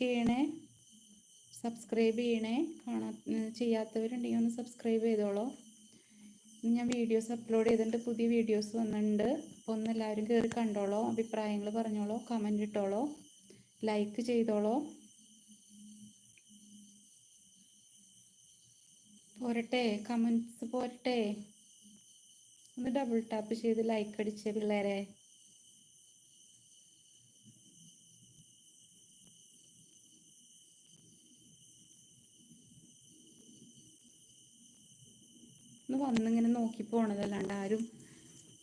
ചെയ്യണേ? സബ്സ്ക്രൈബ് ചെയ്യണേ? കാണാ ചെയ്യാത്തവരുണ്ടെങ്കിൽ ഒന്ന് സബ്സ്ക്രൈബ് ചെയ്തോളൂ. ഞാൻ വീഡിയോസ് അപ്ലോഡ് ചെയ്തിട്ടുണ്ട് പുതിയ വീഡിയോസ് വന്നിട്ടുണ്ട് അപ്പോൾ ഒന്ന് എല്ലാവരും കയറി കണ്ടോളോ. അഭിപ്രായങ്ങൾ പറഞ്ഞോളോ. കമന്റ് ഇട്ടോളോ. ലൈക്ക് ചെയ്തോളോ. പോരട്ടെ? കമൻസ് പോരട്ടെ? ഒന്ന് ഡബിൾ ടാപ്പ് ചെയ്ത് ലൈക്ക് അടിച്ചേ പിള്ളേരെ. ഒന്ന് വന്നിങ്ങനെ നോക്കി പോണതല്ലാണ്ട് ആരും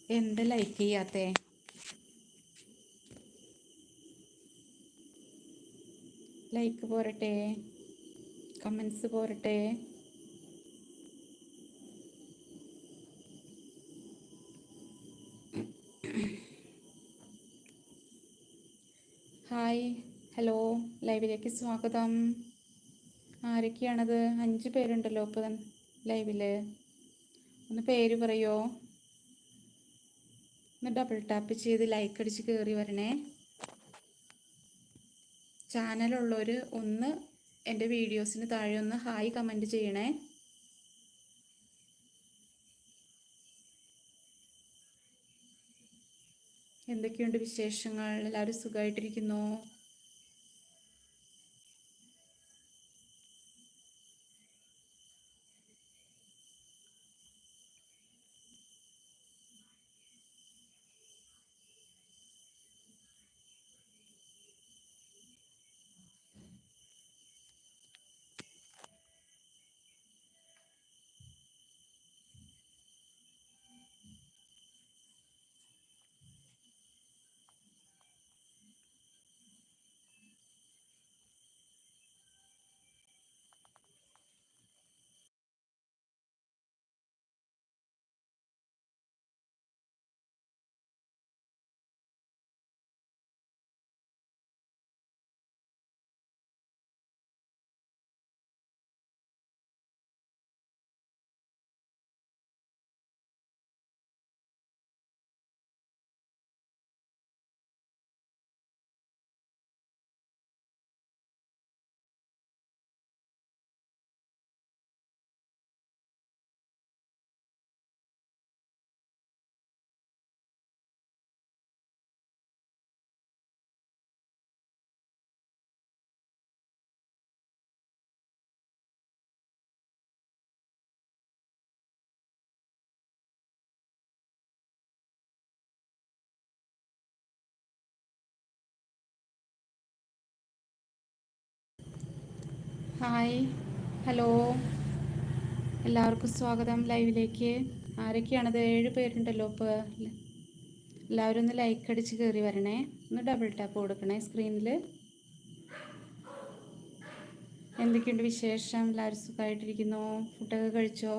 എന്ത് ലൈക്ക് ചെയ്യാത്തേ? ലൈക്ക് പോരട്ടെ. കമൻസ് പോരട്ടെ. ഹായ് ഹലോ ലൈവിലേക്ക് സ്വാഗതം. ആരൊക്കെയാണത്? അഞ്ച് പേരുണ്ടല്ലോ ഇപ്പം ലൈവിൽ ഒന്ന് പേര് പറയോ? ഒന്ന് ഡബിൾ ടാപ്പ് ചെയ്ത് ലൈക്ക് അടിച്ച് കയറി വരണേ. ചാനലുള്ളവർ ഒന്ന് എന്റെ വീഡിയോസിന് താഴെ ഒന്ന് ഹായ് കമന്റ് ചെയ്യണേ. എന്തൊക്കെയുണ്ട് വിശേഷങ്ങൾ? എല്ലാവരും സുഖമായിട്ടിരിക്കുന്നു ഹായ് ഹലോ എല്ലാവർക്കും സ്വാഗതം ലൈവിലേക്ക്. ആരൊക്കെയാണത് ഏഴ് പേരുണ്ടല്ലോ ഇപ്പോൾ എല്ലാവരും ഒന്ന് ലൈക്ക് അടിച്ച് കയറി വരണേ. ഒന്ന് ഡബിൾ ടാപ്പ് കൊടുക്കണേ സ്ക്രീനിൽ എന്തൊക്കെയുണ്ട് വിശേഷം? എല്ലാവരും സുഖമായിട്ടിരിക്കുന്നു ഫുഡൊക്കെ കഴിച്ചോ?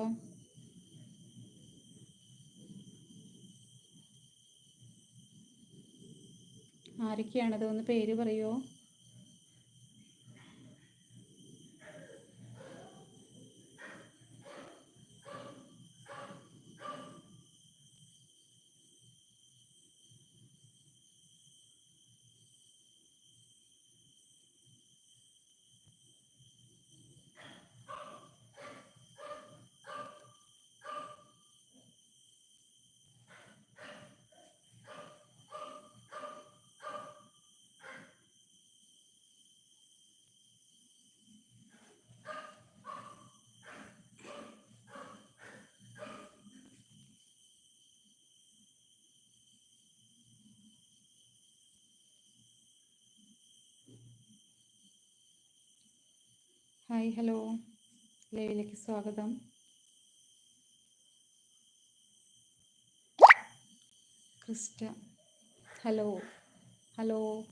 ആരൊക്കെയാണത് ഒന്ന് പേര് പറയുമോ ഹായ് ഹലോ. ലൈവിലേക്ക് സ്വാഗതം. Christa hello. Hello.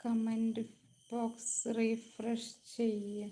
Comment box refresh ചെയ്യുക